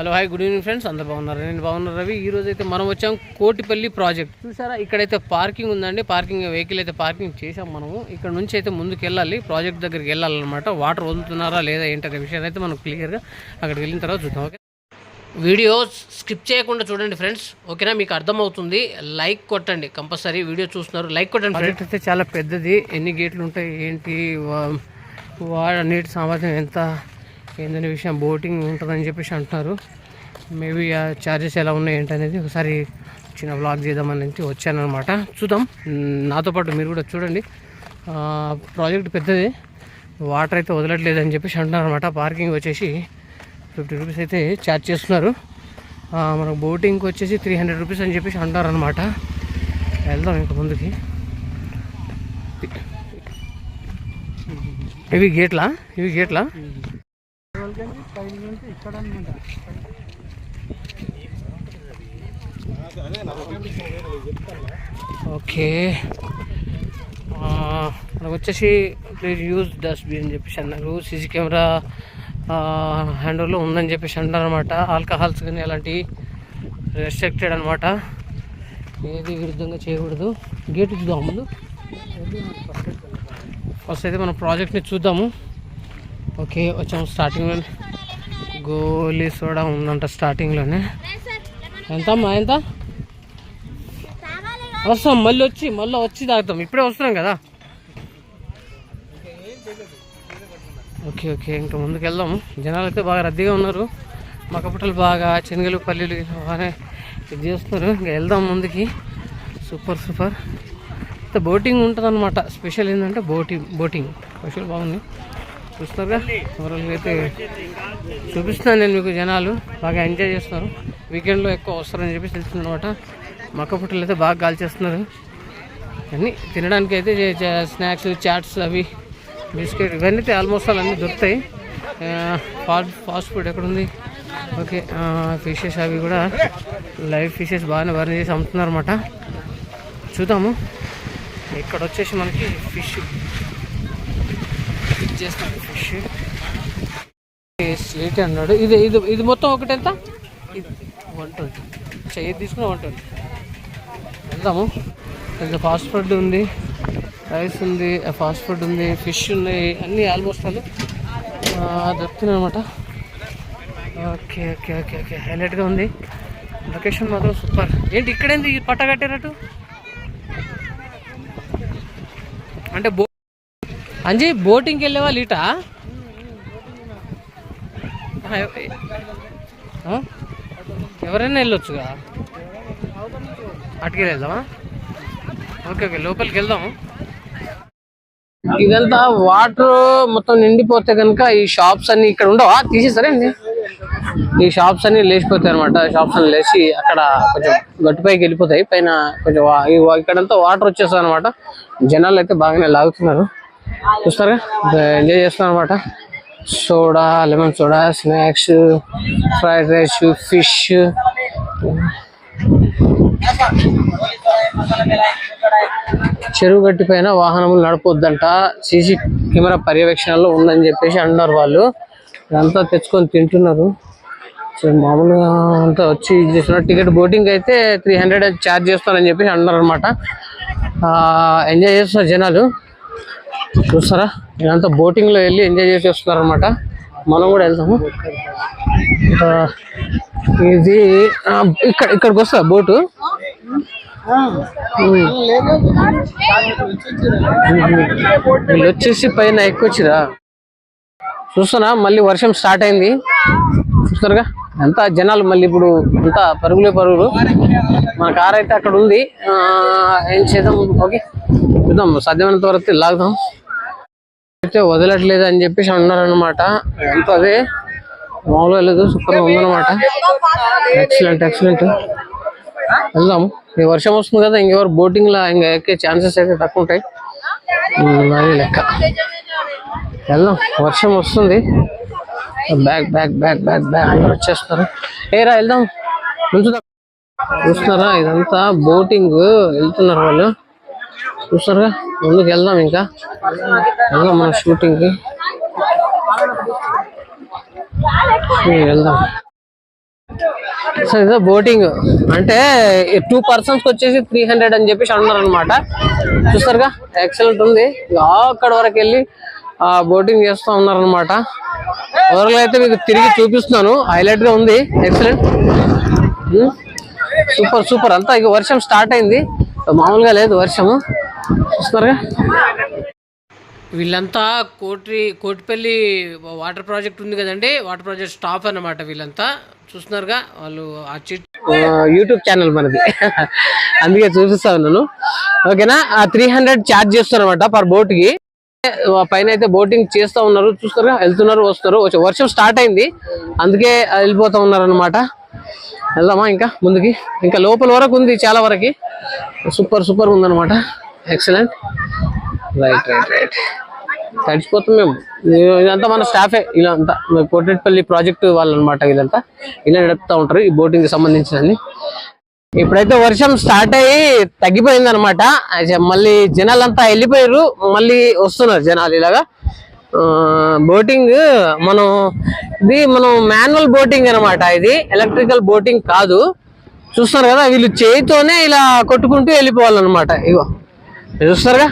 Hello hi good evening friends. అందరు బాగున్నారు? నేను బాగున్నారు రవి. ఈ రోజు అయితే మనం వచ్చాం కోటిపల్లి ప్రాజెక్ట్. చూసారా? ఇక్కడైతే పార్కింగ్ ఉందండి. పార్కింగ్ వెహికల్ అయితే పార్కింగ్ చేసాం మనము. ఇక్కడ నుంచి అయితే ముందుకు వెళ్ళాలి ప్రాజెక్ట్ దగ్గరికి వెళ్ళాలన్నమాట. వాటర్ వదులుతున్నారా లేదా ఏంటనే విషయాన్ని అయితే మనం క్లియర్గా అక్కడికి వెళ్ళిన తర్వాత చూద్దాం. ఓకే? వీడియో స్కిప్ చేయకుండా చూడండి ఫ్రెండ్స్. ఓకేనా? మీకు అర్థమవుతుంది. లైక్ కొట్టండి. కంపల్సరీ వీడియో చూస్తున్నారు. లైక్ కొట్టండి ప్రాజెక్ట్ అయితే చాలా పెద్దది. ఎన్ని గేట్లు ఉంటాయి? ఏంటి? వా- వా నీటి సామర్థ్యం ఎంత? ఏందనే విషయం బోటింగ్ ఉంటుందని చెప్పేసి అంటున్నారు. మేబీ ఆ ఛార్జెస్ ఎలా ఉన్నాయి ఏంటనేది ఒకసారి చిన్న బ్లాగ్ చేద్దామని వచ్చానమాట చూద్దాం. నాతో పాటు మీరు కూడా చూడండి. ప్రాజెక్ట్ పెద్దది. వాటర్ అయితే వదలట్లేదు అని చెప్పేసి అంటున్నారు అనమాట పార్కింగ్ వచ్చేసి ఫిఫ్టీ రూపీస్ అయితే ఛార్జ్ చేస్తున్నారు. మనకు బోటింగ్కి వచ్చేసి త్రీ హండ్రెడ్ రూపీస్ అని చెప్పేసి అంటారు అనమాట వెళ్దాం ఇంకా ముందుకి. ఇవి గేట్లా? ఇవి గేట్లా? ఓకే. మనకు వచ్చేసి ప్లీజ్ యూజ్ డస్ట్బిన్ అని చెప్పేసి అన్నారు. సీసీ కెమెరా హ్యాండ్ ఉందని చెప్పేసి అంటారు అనమాట ఆల్కహాల్స్ కానీ అలాంటివి రెస్ట్రిక్టెడ్ అనమాట ఏది విరుద్ధంగా చేయకూడదు. గేట్ చూద్దాం ముందు. ఫస్ట్ అయితే మన ప్రాజెక్ట్ని చూద్దాము. ఓకే వచ్చాము స్టార్టింగ్లో గోలీ సోడా ఉందంట స్టార్టింగ్లోనే ఎంతమ్మా ఎంత? వస్తాం మళ్ళీ వచ్చి మళ్ళీ వచ్చి తాగుతాం. ఇప్పుడే వస్తున్నాం కదా. ఓకే ఓకే ఇంకా ముందుకు వెళ్దాము జనాలు అయితే బాగా రద్దీగా ఉన్నారు. మక్కపుట్టలు బాగా శనగలు పల్లీలు బాగానే ఇది చేస్తున్నారు. ఇంకా వెళ్దాం ముందుకి. Super super. అయితే బోటింగ్ ఉంటుంది అనమాట స్పెషల్ ఏంటంటే బోటింగ్. బోటింగ్ స్పెషల్ బాగుంది. చూస్తున్నారుగా ఓవరాల్గా అయితే చూపిస్తున్నాను నేను మీకు జనాలు. బాగా ఎంజాయ్ చేస్తున్నారు. వీకెండ్లో ఎక్కువ వస్తారని చెప్పి తెలుస్తుంది అనమాట మక్క పుట్టలు అయితే బాగా గాల్చేస్తున్నారు అన్నీ తినడానికి అయితే స్నాక్స్ చాట్స్ అవి బిస్కెట్ ఇవన్నీ అయితే ఆల్మోస్ట్ అవన్నీ అన్నీ దొరుకుతాయి. ఫాస్ట్ ఫాస్ట్ ఫుడ్ ఎక్కడుంది? ఓకే ఫిషెస్ అవి కూడా లైవ్ ఫిషెస్ బాగానే బర్న్ చేసి అమ్ముతున్నారు అనమాట చూద్దాము. ఇక్కడ వచ్చేసి మనకి ఫిష్ చేస్తాను ఫిష్ స్లేట్ అన్నాడు. ఇది ఇది ఇది మొత్తం ఒకటి ఎంత వన్ ట్వంటీ. చెయ్యి తీసుకుని వన్ ట్వంటీ. వెళ్దాము. ఇంకా ఫాస్ట్ ఫుడ్ ఉంది రైస్ ఉంది ఫాస్ట్ ఫుడ్ ఉంది ఫిష్ ఉన్నాయి అన్నీ ఆల్మోస్ట్ అన్నీ. దొరుకుతున్నాయి అనమాట ఓకే ఓకే ఓకే ఓకే. హైలైట్గా ఉంది. లొకేషన్ మాత్రం సూపర్. ఏంటి ఇక్కడేంది పట్ట కట్టారటు అంటే బో అంజీ బోటింగ్కి వెళ్ళే వాళ్ళు ఎవరైనా వెళ్ళొచ్చుగా? అటుకి వెళ్దామా? ఓకే ఓకే లోపలికి వెళ్దాము. ఇదంతా వాటర్ మొత్తం నిండిపోతే కనుక ఈ షాప్స్ అన్ని ఇక్కడ ఉండవా? తీసేసారండి ఈ షాప్స్ అన్ని లేచిపోతాయి అనమాట షాప్స్ అన్ని లేచి అక్కడ కొంచెం గట్టుపైకి వెళ్ళిపోతాయి. పైన కొంచెం ఇక్కడంతా వాటర్ వచ్చేస్తాయి అనమాట జనాలు అయితే బాగానే లాగుతున్నారు. చూస్తారా ఎంజాయ్ చేస్తున్నారు అనమాట soda lemon soda snacks fried rice fish. చెరువు గట్టి పైన వాహనములు నడపొద్దంట. సీసీ కెమెరా పర్యవేక్షణలో ఉందని చెప్పేసి అంటున్నారు వాళ్ళు. ఇదంతా తెచ్చుకొని తింటున్నారు. సో మామూలుగా అంతా వచ్చి చేస్తున్నారు. టికెట్ బోటింగ్ అయితే త్రీ హండ్రెడ్ ఛార్జ్ చేస్తారని చెప్పేసి అంటున్నారు అనమాట ఎంజాయ్ చేస్తున్నారు జనాలు. చూస్తారా? ఇదంతా బోటింగ్లో వెళ్ళి ఎంజాయ్ చేసి వస్తున్నారు అనమాట మనం కూడా వెళ్తాము. ఆ, ఇది ఇక్కడ ఇక్కడికి వస్తా బోటు. వీళ్ళు వచ్చేసి పైన ఎక్కువచ్చిరా చూస్తున్నా మళ్ళీ వర్షం స్టార్ట్ అయింది. చూస్తారుగా అంతా జనాలు మళ్ళీ ఇప్పుడు అంతా పరుగులే పరుగులు. మన కార్ అయితే అక్కడ ఉంది. ఆ, ఏం చేద్దాం? ఓకే. చూద్దాం సాధ్యమైనంత వరకు లాగుదాం. అయితే వదలట్లేదు అని చెప్పేసి అన్నారు అనమాట ఎంత అదే మామూలుగా లేదు సూపర్ ఉందన్నమాట. ఎక్సలెంట్ ఎక్సలెంట్ వెళ్దాం. ఈ వర్షం వస్తుంది కదా ఇంకెవరు బోటింగ్లో ఇంకా ఎక్కే ఛాన్సెస్ అయితే తక్కువ ఉంటాయి. అది లెక్క. వెళ్దాం. వర్షం వస్తుంది. Back back back back back అందరు వచ్చేస్తారు ఏరా వెళ్దాం. చూస్తారా చూస్తున్నారా? ఇదంతా బోటింగ్. వెళ్తున్నారు వాళ్ళు. చూస్తారుగా? ముందుకు వెళ్దాం ఇంకా. వెళ్దాం మన షూటింగ్కి hmm, వెళ్దాం. సో ఇదో బోటింగ్ అంటే టూ పర్సన్స్ వచ్చేసి త్రీ హండ్రెడ్ అని చెప్పేసి అన్నారు అనమాట చూస్తారుగా? ఎక్సలెంట్ ఉంది. అక్కడ వరకు వెళ్ళి ఆ బోటింగ్ చేస్తూ ఉన్నారనమాట ఓవరాల్ అయితే మీకు తిరిగి చూపిస్తున్నాను. హైలైట్గా ఉంది. ఎక్సలెంట్ సూపర్ సూపర్ అంతా ఇక వర్షం స్టార్ట్ అయింది. మామూలుగా లేదు వర్షము. చూస్తున్నారుగా వీళ్ళంతా కోటి కోటిపల్లి వాటర్ ప్రాజెక్ట్ ఉంది కదండి వాటర్ ప్రాజెక్ట్ స్టాఫ్ అన్నమాట వీళ్ళంతా. చూస్తున్నారుగా వాళ్ళు ఆ చిట్ యూట్యూబ్ ఛానల్ మనది. అందుకే చూపిస్తా ఉన్నాను. ఓకేనా? ఆ త్రీ హండ్రెడ్ ఛార్జ్ చేస్తారు అనమాట పర్ బోట్కి. ఆ పైన అయితే బోటింగ్ చేస్తా ఉన్నారు. చూస్తారుగా వెళ్తున్నారు వస్తారు వర్షం స్టార్ట్ అయింది. అందుకే వెళ్ళిపోతా ఉన్నారు అనమాట వెళ్దామా ఇంకా ముందుకి? ఇంకా లోపల వరకు ఉంది చాలా వరకు. సూపర్ సూపర్ ఉందన్నమాట. ఎక్సలెంట్ రైట్ రైట్ రైట్ తడిచిపోతాం మేము. ఇది- ఇదంతా మన స్టాఫే ఇలా అంతా కోటెట్పల్లి ప్రాజెక్ట్ వాళ్ళు అనమాట ఇదంతా. ఇలా నడుపుతా ఉంటారు ఈ బోటింగ్కి సంబంధించినది ఇప్పుడైతే వర్షం స్టార్ట్ అయ్యి తగ్గిపోయింది అనమాట మళ్ళీ జనాలంతా వెళ్ళిపోయారు. మళ్ళీ వస్తున్నారు జనాలు ఇలాగా. బోటింగ్ మనం ఇది మనం మాన్యువల్ బోటింగ్ అన్నమాట ఇది. ఎలక్ట్రికల్ బోటింగ్ కాదు. చూస్తారు కదా వీళ్ళు చేయితోనే ఇలా కొట్టుకుంటూ వెళ్ళిపోవాలన్నమాట. ఇగో. చూస్తారుగా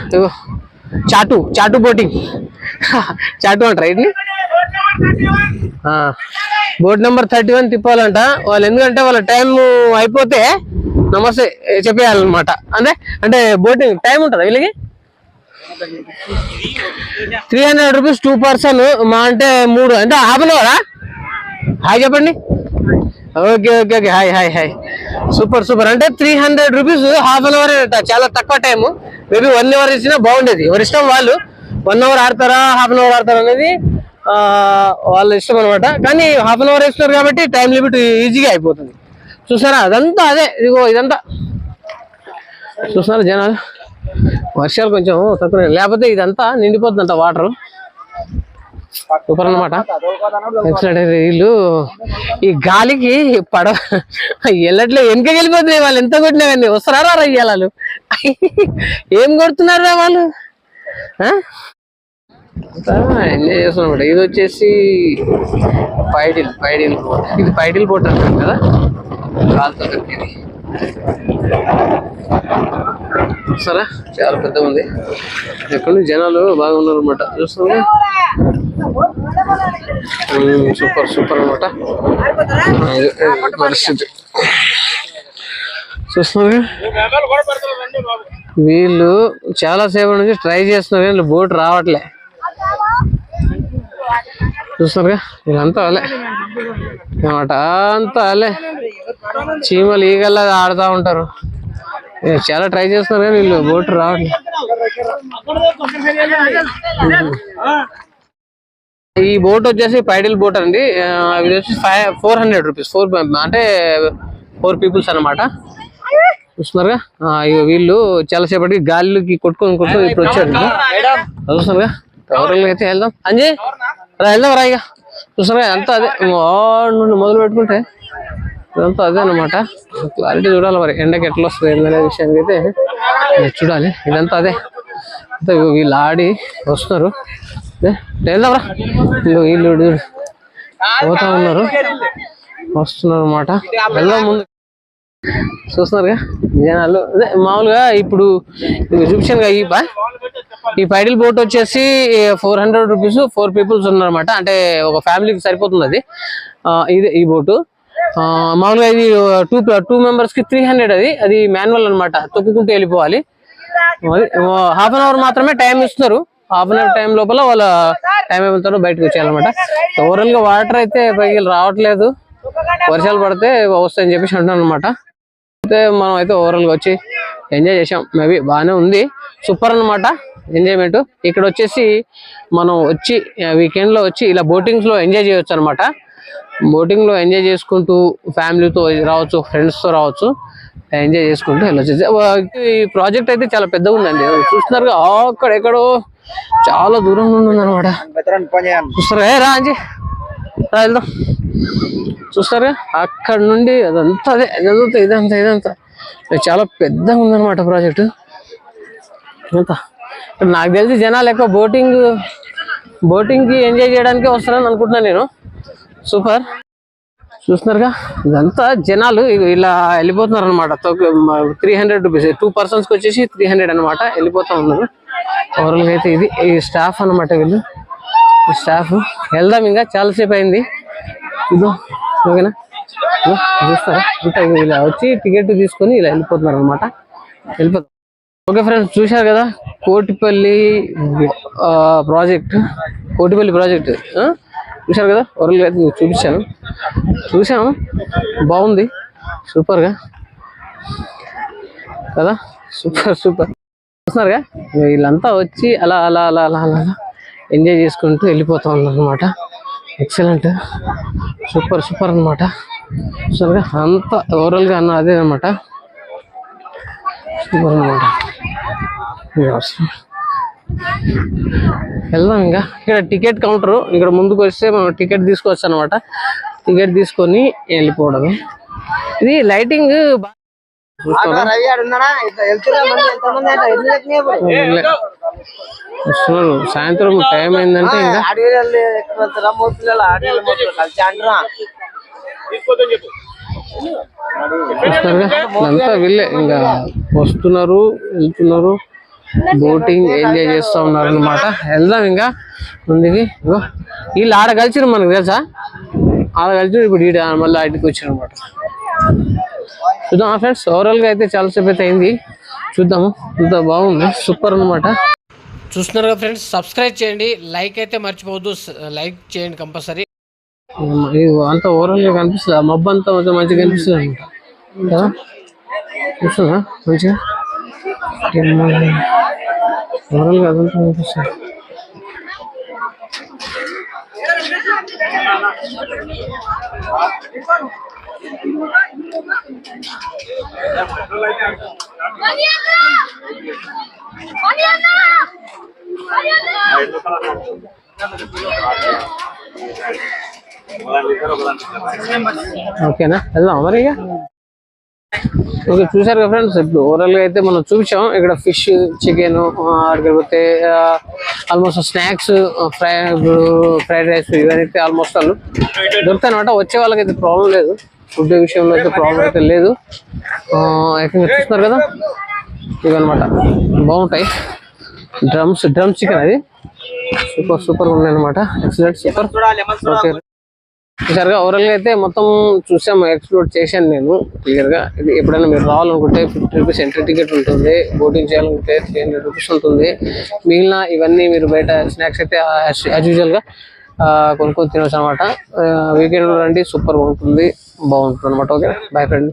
చాటు చాటు బోటింగ్. చాటు అంట వీటిని బోట్ నెంబర్ థర్టీ వన్ తిప్పాలంట. వాళ్ళు ఎందుకంటే వాళ్ళ టైం అయిపోతే నమస్తే చెప్పేయాలన్నమాట. అంటే అంటే బోటింగ్ టైం ఉంటుందా వీళ్ళకి? Three hundred rupees two person మా అంటే మూడు. అంటే హాఫ్ అన్ అవరా? హాయ్ చెప్పండి. Okay okay okay. Hi hi hi super super అంటే three hundred rupees half an hour చాలా తక్కువ టైము మేబీ వన్ అవర్ ఇచ్చినా బాగుండేది. ఎవరి ఇష్టం వాళ్ళు వన్ అవర్ ఆడతారా హాఫ్ అన్ అవర్ ఆడతారా అనేది వాళ్ళ ఇష్టం అనమాట కానీ హాఫ్ అన్ అవర్ ఇస్తున్నారు కాబట్టి టైం లిమిట్ ఈజీగా అయిపోతుంది. చూసారా? అదంతా అదే. ఇదిగో ఇదంతా. చూస్తున్నారా జనాలు? వర్షాలు కొంచెం తక్కువ. లేకపోతే ఇదంతా నిండిపోతుందంట వాటర్ సూపర్ అనమాట ఎక్సలెంట్ వీళ్ళు ఈ గాలికి పడవ ఎల్లట్లో వెనక వెళ్ళిపోతున్నాయి వాళ్ళు. ఎంత కొట్టినవన్నీ? వస్తారా రా వాళ్ళు? ఏం కొడుతున్నారా వాళ్ళు? ఆ? ఎంజాయ్ చేస్తున్నాం ఇది వచ్చేసి పైడిల్ పైడిల్ బోట్ ఇది పైడిల్ బోట్ అంటారు కదా? కాలుతో కట్టేది చూస్తారా? చాలా పెద్దగా ఉంది ఎక్కడ నుంచి జనాలు బాగా ఉన్నారు అనమాట చూస్తుంది సూపర్ సూపర్ అనమాట పరిస్థితి. చూస్తున్నారు వీళ్ళు చాలా సేపు నుంచి ట్రై చేస్తున్నారు వీళ్ళు బోట్ రావట్లే. చూస్తున్నారుగా? వీళ్ళంతా అలే. అనమాట అంతా అలే. చీమలు ఈగల్లా ఆడుతూ ఉంటారు. చాలా ట్రై చేస్తున్నారు కానీ వీళ్ళు బోట్ రావట్లేదు ఈ బోట్ వచ్చేసి పైడిల్ బోట్ అండి. ఇది వచ్చి five four hundred rupees. Four అంటే ఫోర్ పీపుల్స్ అన్నమాట. చూస్తున్నారుగా? వీళ్ళు చాలాసేపటికి గాలికి కొట్టుకొని కొట్టుకొని ఇప్పుడు వచ్చాడు చూస్తున్నారుగా? టవర్లు అయితే వెళ్దాం. అంజీ రా వెళ్దాం రా ఇక చూస్తున్నారా అంతా అదే. నుండి మొదలు పెట్టుకుంటే ఇదంతా అదే అనమాట క్లారిటీ చూడాలి మరి ఎండకి ఎట్లా వస్తుంది ఏందనే విషయానికి అయితే చూడాలి ఇదంతా అదే. అంతా వీళ్ళు ఆడి వస్తున్నారు. ఏ, వీళ్ళు పోతా ఉన్నారు. వస్తున్నారు అనమాట వెళ్దాం ముందు. చూస్తున్నారుగా జనాలు. అదే మామూలుగా ఇప్పుడు చూపించాను ఈ బా. ఈ పైడిల్ బోట్ వచ్చేసి four hundred rupees four peoples ఉన్నారన్నమాట. అంటే ఒక ఫ్యామిలీకి సరిపోతుంది అది. ఇది ఈ బోటు. మామూలుగా ఇది టూ టూ మెంబర్స్కి త్రీ హండ్రెడ్ అది. అది మాన్యువల్ అన్నమాట. తొక్కుకుంటూ వెళ్ళిపోవాలి. హాఫ్ అన్ అవర్ మాత్రమే టైం ఇస్తున్నారు. హాఫ్ అన్ అవర్ టైం లోపల వాళ్ళ టైం అయిపోతారో బయటకు వచ్చేయాలన్నమాట. ఓవరాల్గా వాటర్ అయితే పైకి రావట్లేదు. వర్షాలు పడితే వస్తాయని చెప్పేసి అంటున్నాను అనమాట అయితే మనం అయితే ఓవరాల్గా వచ్చి ఎంజాయ్ చేసాం మేబీ బాగానే ఉంది. సూపర్ అన్నమాట. ఎంజాయ్మెంట్ ఇక్కడ వచ్చేసి మనం వచ్చి వీకెండ్లో వచ్చి ఇలా బోటింగ్స్లో ఎంజాయ్ చేయొచ్చు అనమాట బోటింగ్లో ఎంజాయ్ చేసుకుంటూ ఫ్యామిలీతో రావచ్చు ఫ్రెండ్స్తో రావచ్చు ఎంజాయ్ చేసుకుంటూ వెళ్ళొచ్చు. ఈ ప్రాజెక్ట్ అయితే చాలా పెద్దగా ఉందండి. చూస్తున్నారు అక్కడ ఎక్కడో చాలా దూరంలో ఉంది అనమాట చూస్తారా? రా అంజీ. రా వెళ్దాం. చూస్తారా అక్కడ నుండి అదంతా అదే ఇదంతా ఇదంతా ఇదంతా. ఇది చాలా పెద్దగా ఉందన్నమాట ప్రాజెక్టు. అంతా. నాకు తెలిసి జనాలు ఎక్కువ బోటింగ్ బోటింగ్కి ఎంజాయ్ చేయడానికి వస్తారని అనుకుంటున్నాను నేను. సూపర్. చూస్తున్నారుగా? ఇదంతా జనాలు ఇలా వెళ్ళిపోతున్నారు అనమాట త్రీ హండ్రెడ్ రూపీస్ టూ పర్సన్స్కి వచ్చేసి త్రీ హండ్రెడ్ అనమాట వెళ్ళిపోతా ఉన్నారు. ఓవరాల్గా అయితే ఇది ఈ స్టాఫ్ అన్నమాట వీళ్ళు. స్టాఫ్ వెళ్దాం ఇంకా చాలాసేపు అయింది. ఇదో ఓకేనా? చూస్తారా? అంతా ఇలా వచ్చి టికెట్ తీసుకొని ఇలా వెళ్ళిపోతున్నారు అనమాట వెళ్ళిపోతాం. ఓకే ఫ్రెండ్స్ చూశారు కదా? కోటిపల్లి ఆ, ప్రాజెక్ట్. కోటిపల్లి ప్రాజెక్ట్ ఆ? చూశారు కదా? ఓరల్గా అయితే చూపించాను. చూసాము బాగుంది. సూపర్గా కదా? సూపర్ సూపర్ చూస్తున్నారుగా వీళ్ళంతా వచ్చి అలా అలా అలా అలా అలా ఎంజాయ్ చేసుకుంటూ వెళ్ళిపోతా ఉన్నారనమాట ఎక్సలెంట్ సూపర్ సూపర్ అనమాట చూసారుగా? అంతా ఓవరాల్గా అన్న అదే అనమాట సూపర్ అనమాట వెళ్దాం ఇంకా. ఇక్కడ టికెట్ కౌంటర్. ఇక్కడ ముందుకు వస్తే మనం టికెట్ తీసుకోవచ్చు అనమాట టికెట్ తీసుకొని వెళ్ళిపోవడమే. ఇది లైటింగ్ సాయంత్రం టైం వీళ్ళే. ఇంకా వస్తున్నారు వెళ్తున్నారు. బోటింగ్ ఎంజాయ్ చేస్తూ ఉన్నారు అనమాట వెళ్దాం ఇంకా. ఇగో వీళ్ళు ఆడ కలిసిరు మనకు తెలుసా? ఆడ కలిసి ఇప్పుడు ఈడ మళ్ళీ ఆడికి వచ్చారు అనమాట చూద్దాం ఫ్రెండ్స్ ఓవరాల్గా అయితే చాలాసేపు అయితే అయింది. చూద్దాము. ఇంత బాగుంది. సూపర్ అనమాట చూస్తున్నారు ఫ్రెండ్స్ సబ్స్క్రైబ్ చేయండి. లైక్ అయితే మర్చిపోవద్దు. లైక్ చేయండి కంపల్సరీ అంతా ఓవరాల్గా కనిపిస్తుంది? మబ్బు అంతా మంచిగా కనిపిస్తుంది? అనమాట కదా చూస్తుందా మంచిగా ఓవరాల్గా అదంతా కనిపిస్తుంది ఓకేనా వెళ్దాం మరి ఇక ఓకే చూసారు కదా ఫ్రెండ్స్? ఇప్పుడు ఓవరాల్గా అయితే మనం చూపించాం. ఇక్కడ ఫిష్ చికెన్ అక్కడికి పోతే almost snacks fry fried rice ఇవన్నీ అయితే ఆల్మోస్ట్ వాళ్ళు దొరుకుతాయి అనమాట వచ్చే వాళ్ళకి అయితే ప్రాబ్లం లేదు. ఫుడ్ విషయంలో అయితే ప్రాబ్లం అయితే లేదు. ఆ, ఇక్కడ చూస్తున్నారు కదా? ఇవన్నమాట. బాగుంటాయి. డ్రమ్స్ డ్రమ్ చికెన్ అది. సూపర్ సూపర్ ఉన్నాయి అనమాట ఎక్సలెంట్ సూపర్ ఓకే చూసారుగా ఓవరాల్గా అయితే మొత్తం చూసాము ఎక్స్ప్లోర్ చేశాను నేను క్లియర్గా. ఇది ఎప్పుడైనా మీరు రావాలనుకుంటే ఫిఫ్టీ రూపీస్ ఎంట్రీ టికెట్ ఉంటుంది బోటింగ్ చేయాలనుకుంటే త్రీ హండ్రెడ్ రూపీస్ ఉంటుంది. మిగిలిన ఇవన్నీ మీరు బయట స్నాక్స్ అయితే యాజ్ యూజువల్గా కొనుక్కొని తినవచ్చు అనమాట వీకెండ్ రండి సూపర్ ఉంటుంది బాగుంటుంది అనమాట ఓకే బాయ్ ఫ్రెండ్